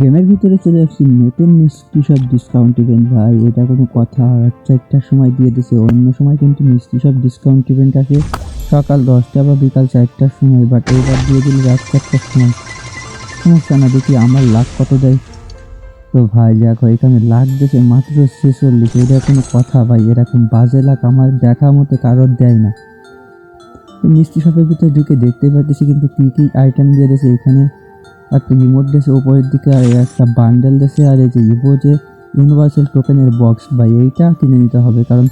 গেমের ভিতরে চলে আসছি, নতুন মিষ্টি সব ডিসকাউন্ট ইভেন্ট ভাই, এটা কোনো কথা রাত চারটার সময় দিয়ে দিছে, অন্য সময় কিন্তু মিষ্টি সব ডিসকাউন্ট ইভেন্ট আসে সকাল দশটা বা বিকাল চারটার সময় বাট এইবার দিয়ে দিল রাত চারটার সময়। সমস্যা না, দেখি আমার লাখ কত দেয়। তো ভাই দেখো এখানে লাখ দিয়েছে, মাত্র ছেচল্লিশ, এটা কোনো কথা ভাই, এরকম বাজে লাখ আমার দেখা মতো কারোর দেয় না। মিষ্টি শপের ভিতরে ঢুকে দেখতে পাচ্ছি কিন্তু কী কী আইটেম দিয়ে দিয়েছে, এখানে একটা রিমোট দেশে, উপরের দিকে আর একটা বান্ডেল দেশে, আর এই যে ইভো যে ইউনিভার্সাল টোকেনের বক্স ভাই, এইটা কিনে নিতে হবে, কারণ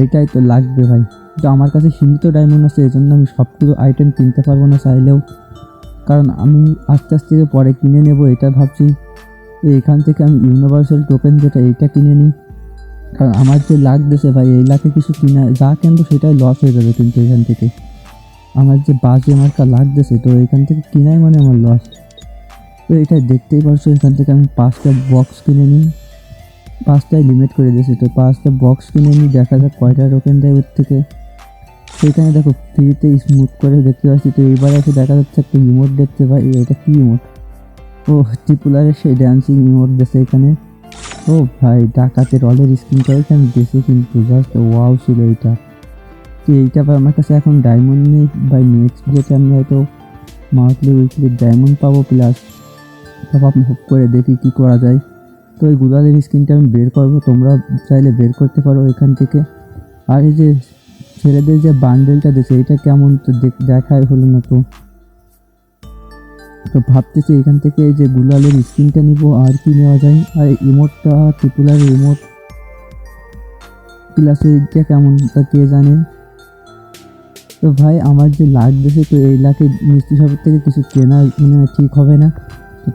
এইটাই তো লাগবে, ভাই। তো আমার কাছে সীমিত ডায়মন্ড আছে এই জন্য আমি সবগুলো আইটেম কিনতে পারব না চাইলেও। কারণ আমি আস্তে আস্তে পরে কিনে নেব, এটা ভাবছি এখান থেকে আমি ইউনিভার্সাল টোকেন যেটা, এইটা কিনে নিই। কারণ আমার যে লাখ দেশে, ভাই, এই লাখে কিছু কিনা, যা কিনবো সেটাই লস হয়ে যাবে কিন্তু এখান থেকে। আমার যে বাজে মার্কা লাগতেছে তো এখান থেকে কিনাই মানে আমার লস তো এটা দেখতেই পারছ, এখান থেকে আমি পাঁচটা বক্স কিনে নিই। পাঁচটায় লিমিট করে দিয়েছে, তো পাঁচটা বক্স কিনে নিই, দেখা যাক কয়টা টোকেন দেয় ওর থেকে। সেখানে দেখো ফ্রিতে স্মুথ করে দেখতে পাচ্ছি, তো এবার এসে দেখা যাচ্ছে একটা ইমোট দেখতে পাই এটা কি ইমোট ও ট্রিপুলারের সেই ড্যান্সিং ইমোট দিয়েছে এখানে। ও ভাই, ডাকাতের রলের স্ক্রিন স্ক্রিনটা এখানে দিয়েছে কিন্তু জাস্ট ওয়াও ছিল এইটা তো এইটা আমার কাছে এখন ডায়মন্ড নেই বাই নেক্সট ডেটে আমি হয়তো মান্থলি উইকলি ডায়মন্ড পাবো প্লাস টপ মুভ করে দেখি কি করা যায়। তো এই গুগলের স্ক্রিনটা আমি বের করব, তোমরা চাইলে বের করতে পারো এখান থেকে। আর এই যে ছেলেদের যে বান্ডেলটা দিয়েছে, এটা কেমন তো দেখ- দেখাই হলো না তো। তো ভাবতেছি এখান থেকে এই যে গুলালের স্ক্রিনটা নিব, আর কি নেওয়া যায়? আর ইমোটটা ট্রিপুলার ইমোট প্লাস এইটা কেমন তা কে জানে? তো ভাই, আমার যে দেশে তো এই লাখে মিষ্টি শপের থেকে কিছু কেনা মানে ঠিক হবে না।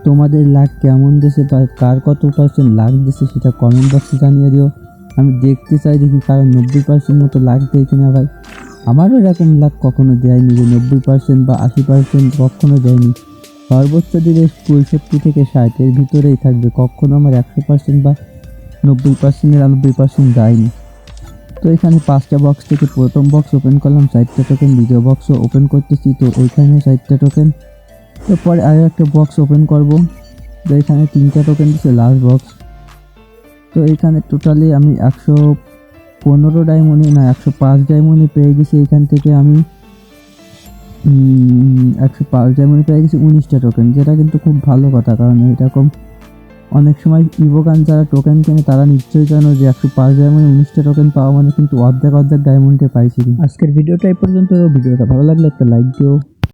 তোমাদের লাখ কেমন দেশে কার কত পার্সেন্ট লাখ দেশে সেটা কমেন্ট বক্সে জানিয়ে দিও। আমি দেখতে চাই দেখি কারণ নব্বই পার্সেন্ট মতো লাখ দেয় কিনা ভাই। আমারও এরকম লাখ কখনো দেয়নি যে নব্বই পার্সেন্ট বা আশি পার্সেন্ট কখনো দেয়নি। সর্বোচ্চ দিলে পঁয়ষট্টি থেকে ষাটের ভিতরেই থাকবে। কখনো আমার একশো পার্সেন্ট বা নব্বই পার্সেন্ট নিরানব্বই পার্সেন্ট দেয়নি। তো এখানে পাঁচটা বক্স থেকে প্রথম বক্স ওপেন করলাম, চারটা টোকেন দ্বিতীয় বক্সও ওপেন করতেছি। তো ওইখানে চারটা টোকেন তো পরে আরও একটা বক্স ওপেন করব। তো এখানে তিনটা টোকেন দিচ্ছে লাস্ট বক্স তো এখানে টোটালি আমি একশো পনেরো ডায়মন্ডে না, একশো পাঁচ ডায়মন্ডে পেয়ে গেছি এখান থেকে আমি। একশো পাঁচ ডায়মন্ডে পেয়ে গেছি উনিশটা টোকেন যেটা কিন্তু খুব ভালো কথা, কারণ এরকম অনেক সময় ইভোগান যারা টোকেন কেনে, তারা নিশ্চয়ই জানো যে একশো পাঁচ ডায়মন্ড উনিশটা টোকেন পাওয়া মানে কিন্তু অর্ধেক অর্ধেক ডায়মন্ডে পাইছি। আজকের ভিডিওটা এই পর্যন্ত, ভিডিওটা ভালো লাগলে একটা লাইক দিও।